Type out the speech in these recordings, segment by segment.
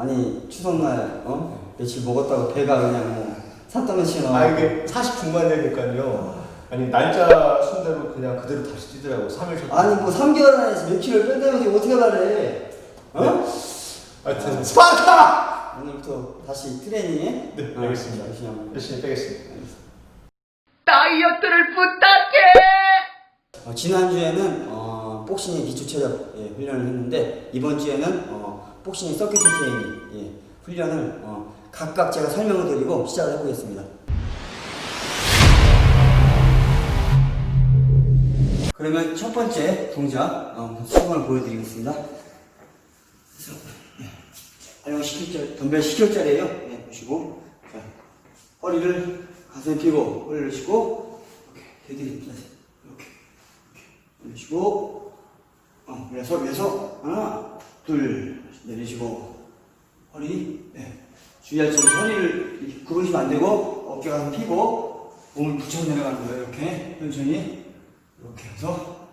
아니 추석날 어 며칠 먹었다고 배가 그냥 뭐 산더미치 나와. 아, 이게 40 중반 되니까요. 아니, 날짜 순대로 그냥 그대로 다시 뛰더라고. 3일 전. 아니 뭐 3개월 안에 몇 킬로 뺀다면서 어떻게 말해? 어? 하여튼, 스파르타! 오늘부터 다시 트레이닝해? 네, 어, 알겠습니다. 열심히 한번. 열심히 빼겠습니다. 다이어트를 부탁해! 어, 지난주에는 어, 복싱의 기초 체력 예, 훈련을 했는데 이번 주에는 어, 복싱의 서킷 트레이닝 예, 훈련을 어, 각각 제가 설명을 드리고 시작을 해보겠습니다. 그러면 첫 번째 동작 어, 수건을 보여드리겠습니다. 아령 10kg, 덤벨 10kg짜리예요. 네, 보시고 자, 허리를 가슴에 펴고 허리를 쉬고 이렇게 되게 이렇게 올리시고 어, 그래서 위에서 하나 둘 내리시고 허리 네. 주의할 점은 허리를 이렇게 굽으시면 안 되고 어깨가 펴고 몸을 붙여 내려가는 거예요. 이렇게. 천천히. 이렇게 해서.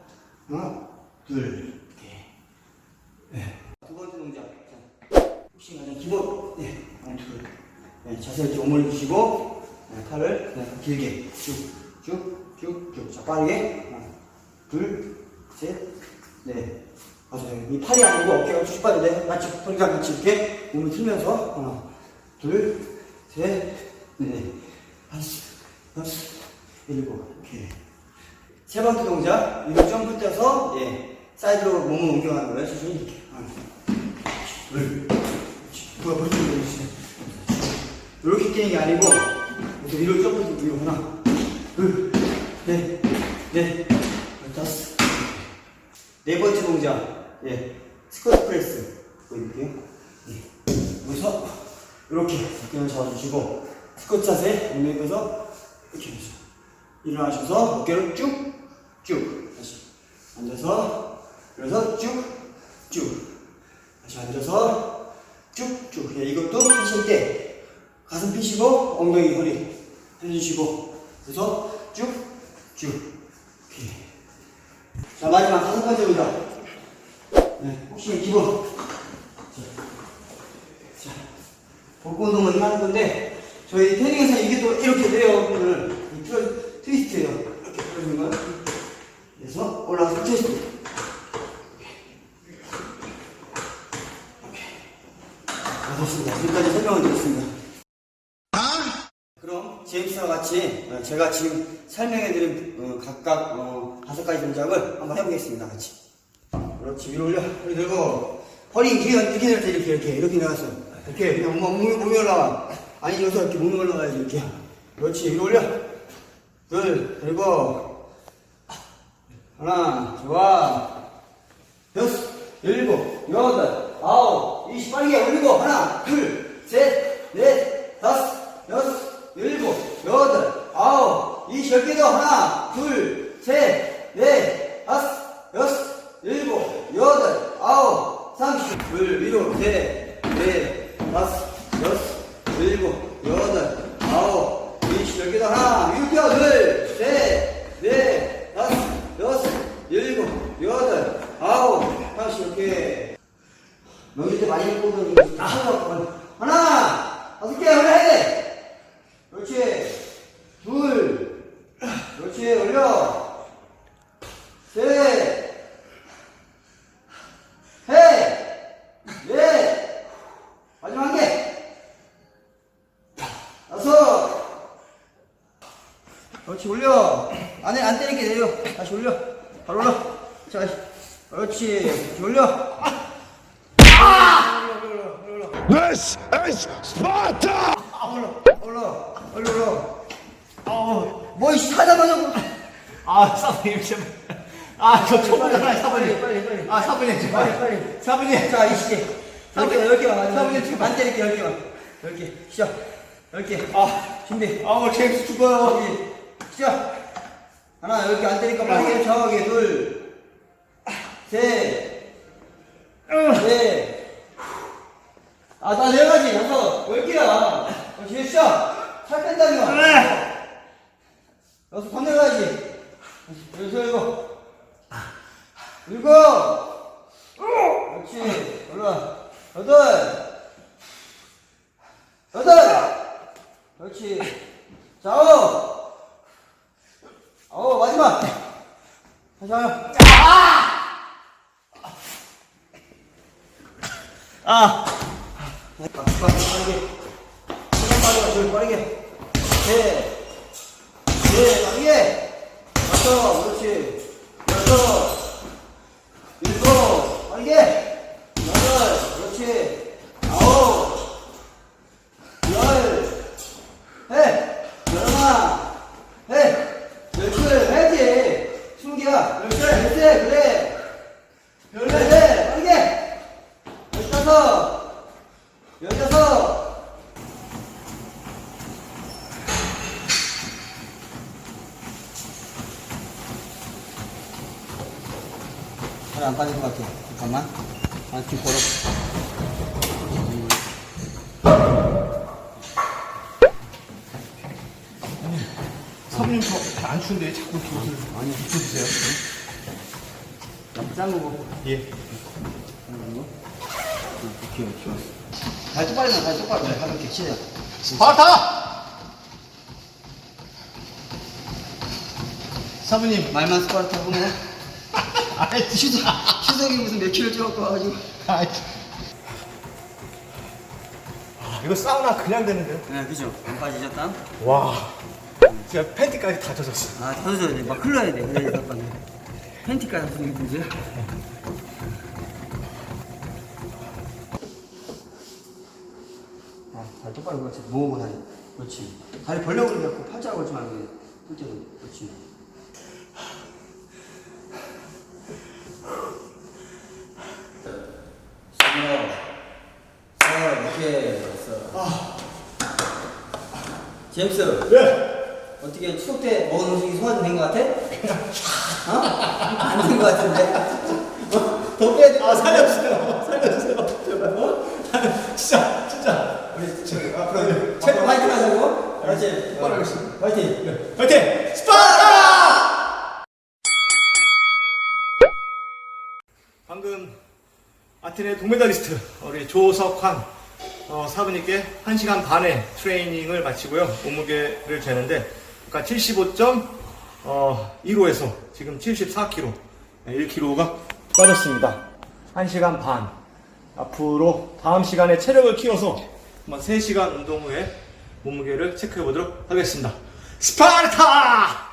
하나 둘 이렇게. 네. 두 번째 동작. 자, 혹시 가장 기본 네. 하나 둘. 네, 자세 이렇게 오므려 주시고 네, 팔을 네, 길게. 쭉쭉쭉쭉. 자 빠르게. 하나 둘, 셋, 넷. 맞아요. 이 팔이 아니고 어깨가 쭉 빠진데 마치 허리가 같이 이렇게 몸을 틀면서 하나, 둘, 셋, 넷, 다섯, 여섯, 일곱, 이렇게. 세 번째 동작, 위로 점프 뛰어서 예, 사이드로 몸을 옮겨가는 거예요. 천천히 이렇게. 하나, 둘, 그거 벌써 내주세요. 이렇게 뛰는 게 아니고 이렇게 위로 점프 위로 하나, 둘, 넷, 넷, 다섯. 네 번째 동작, 예, 스쿼트 프레스. 보여드릴게요. 예. 여기서 이렇게 어깨를 잡아주시고 스쿼트 자세 엉덩이에서 이렇게 해서 일어나셔서 어깨를 쭉 쭉 다시 앉아서 그래서 쭉 쭉 다시 앉아서 쭉 쭉. 예, 이것도 하실 때 가슴 펴시고 엉덩이 허리 펴주시고 그래서 쭉쭉. 이렇게. 자 마지막 다섯 번째 동작 네, 혹시 기본 자, 자 복부 운동을 하는 건데 저희 태닝에서 이게 또 이렇게 돼요 오늘 이 트위스트예요 이렇게 풀어주는 거예요 그래서 올라가서 트위스트 아, 좋습니다. 지금까지 설명을 드렸습니다. 그럼 제임스와 같이 어, 제가 지금 설명해드린 어, 각각 어, 다섯 가지 동작을 한번 해보겠습니다. 같이. 그렇지 위로 올려. 허리 들고. 허리 이렇게 이렇게 내릴 때 이렇게 이렇게. 이렇게 내려서. 이렇게 그냥 몸, 몸이 몸이 올라와. 아니 여기서 이렇게 몸이 올라가야지 이렇게. 그렇지 위로 올려. 둘 그리고. 하나 좋아. 여섯 일곱 여덟 아홉 이십. 빠르게 올리고. 하나 둘 셋 넷 다섯 여섯 일곱 여덟 아홉 이십. 열개더 하나 둘셋넷 다섯 여섯 일곱 여덟 아홉 삼십 둘 위로 셋넷 다섯 여섯 일곱 여덟 아홉 이십 열 개 더 하나 일곱 둘셋넷 다섯 여섯 일곱 여덟 아홉 삼십 이렇게 명절 때 많이 오는 거 하나 다섯 개 올려야 돼 그렇지. 둘 그렇지. 올려. 셋 넷, 넷, 마지막 한 개, 다섯, 그렇지 올려, 안에 안 때리게 내려, 다시 올려, 바로 올려, 자, 그렇지, 다시 올려, This is Sparta! 올려, 올려, 올려, 올려, 아우, 뭐이 사자마자, 아, 사부님, 제발. 아, 저 초보잖아요, 빨리, 사부님. 빨리, 빨리. 아, 사부님, 제발. 빨리, 빨리. 사부님. 자, 이십 개, 열 개, 열 개만, 사부님, 제발. 안 때릴게, 열 개만, 열 개, 시작, 열 개, 아, 준비. 아, 뭐, 제임스 죽어요. 여기 시작 하나 이렇게 안 되니까 빠르게 정확하게 둘셋넷 아 나 내려가지. 여섯 열 개야 그렇지 시작. 살 뺀다며 여섯 더 내려가지. 여섯 일곱. 일곱. 여덟, 여덟, 그렇지. 자, 아홉, 아홉, 마지막. 다시 하요. 아! 빠르게, 빠르게. 시간 빠르게, 좀 빠르게. 네, 네, 빠르게. 다섯, 그렇지. 여섯, 일곱, 빠르게. 여덟, 그렇지. 아홉, 열, 해. 열하나, 해. 열둘, 해야지. 개야. 열셋, 열셋, 그래. 열넷, 빠르게. 열다섯. 안 빠질 것 같아. 잠깐만. 아, 뒤 걸어. 사부님 저안 추운데 자꾸 이렇게 옷을 아니, 붙여주세요. 짠 거고. 예. 오케이, 좋았어. 발 똑바로 나, 발 똑바로. 발 이렇게 치자. 스파르타 사부님 말만 스파르타 보 네. 휴석, 휴석이 무슨 몇 킬로 쪄갖고 와가지고. 아, 이거 사우나 그냥 되는데요? 네, 그죠. 안 빠지죠, 땀? 와 진짜 팬티까지 다 젖었어. 아, 터져야 돼. 막 흘러야 돼. 그래야 될 거네. 팬티까지 무슨 문제야? 아, 발 똑바로 그렇지. 모으고 다니. 그렇지. 다리 벌려고 그러고 팔자고 그러지 말고. 그렇지. 그렇지. 스물아홉, 서른, 오케이. 됐어. 제임스. 네. 어떻게 추석 때 먹은 음식이 소화도 된것 같아? 어? 안된것 같은데? 어? 더 빼야 돼. 아 살려주세요. 살려주세요. 제발. 어? 진짜 진짜. 우리 저기 앞으로 최고 파이팅 하자고. 그렇지. 똑바로 하겠습니다. 파이팅. 화이팅! 스파르타! 방금 아테네 동메달리스트 우리 조석환 어, 사부님께 1시간 반의 트레이닝을 마치고요. 몸무게를 재는데 아까 75.1호에서 지금 74kg, 1kg가 빠졌습니다. 1시간 반. 앞으로 다음 시간에 체력을 키워서 한번 3시간 운동 후에 몸무게를 체크해 보도록 하겠습니다. 스파르타!